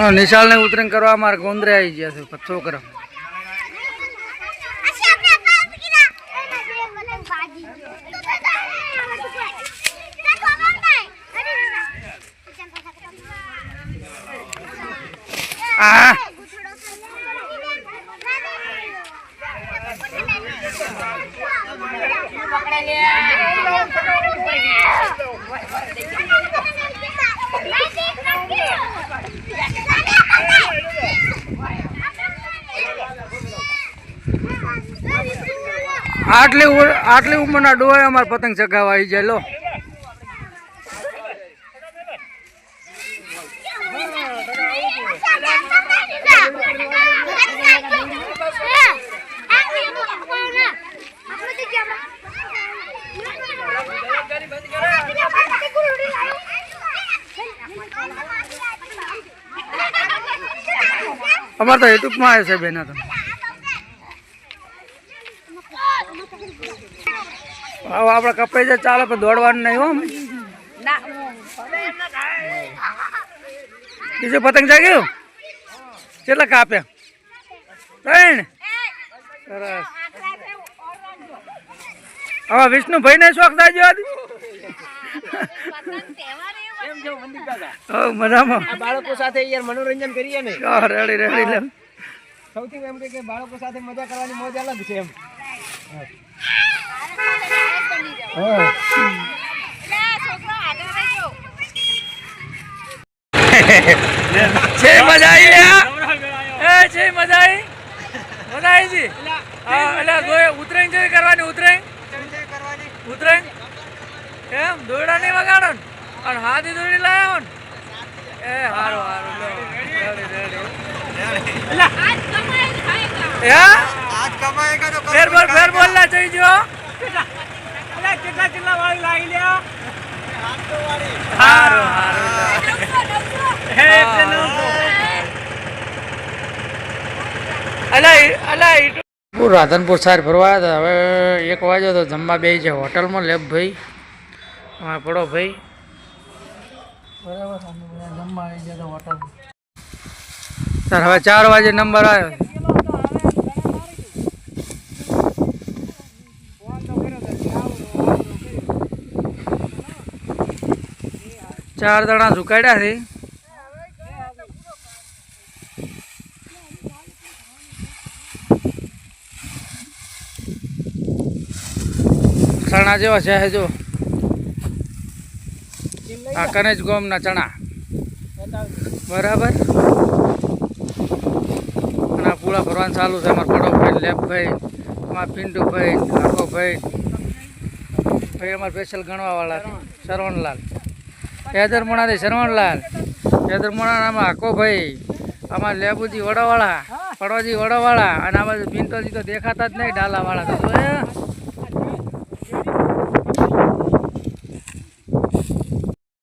હા નિશાળને ઉતરણ કરવા અમારે ગોંદરે આવી ગયા છે છોકરા આ આટલી આટલી ઉંમરના ડોહે અમારે પતંગ ચગાવવા આવી જાય, લો. અમારે તો યુટ્યુબમાં આવે છે બેના તો. હવે આપણે કપાઈ જાય ચાલે પણ દોડવાનું નહીં હો બીજું પતંગ જાગ્યું? કેટલા કાપ્યા? ત્રણ? સરસ. હવે વિષ્ણુભાઈ ને શોખ થાય જો મજામાં. બાળકો સાથે યાર મનોરંજન કરીએ ને. રેડી રેડી લે. સૌથી એમ કે કે બાળકો સાથે મજા કરવાની મોજ અલગ છે એમ. છે મજા આવી એ છે મજા આવી મજા આવી જી હા એટલે ગોય ઉતરાઈ જોઈ કરવાની ઉતરાઈ ઉતરાઈ એમ દોરડા નહીં વગાડો ને? અને હાથી દોરી લાવ્યો ને? એ સારું હારું રેડી રેડી હે આજ કમાએગા તો ફેર બોલ ફેર બોલ ના જઈ જો કેટલા લાવી લ્યા. હારું હારું. હે અલા અલા પૂર રાધનપુર સાહેબ ફરવા હતા. હવે એક વાગ્યો તો જમવા બે છે હોટલમાં લેબ ભાઈ. હા પડો ભાઈ. બરાબર જમવા આવી ગયા હોટલ સર હવે ચાર વાગે નંબર આવ્યો. ચાર જણા ઝુકાડ્યા છે. ચણા જેવા છે જો આ કનેજ ગોમના ચણા. બરાબર? અને પૂળા ભરવાનું ચાલુ છે. અમારા લેપ ભાઈ અમારા પિન્ટુભાઈ આખોભાઈ ભાઈ અમારા સ્પેશિયલ ગણવાવાળા શરવણલાલ. હેદરમોણાથી શરવણલાલ. હેદરમોણા આમાં આખોભાઈ આમાં લેબુજી વડોવાળા પડોજી વડોવાળા અને આમાં બિનતોજી તો દેખાતા જ નહીં ડાલાવાળા તો?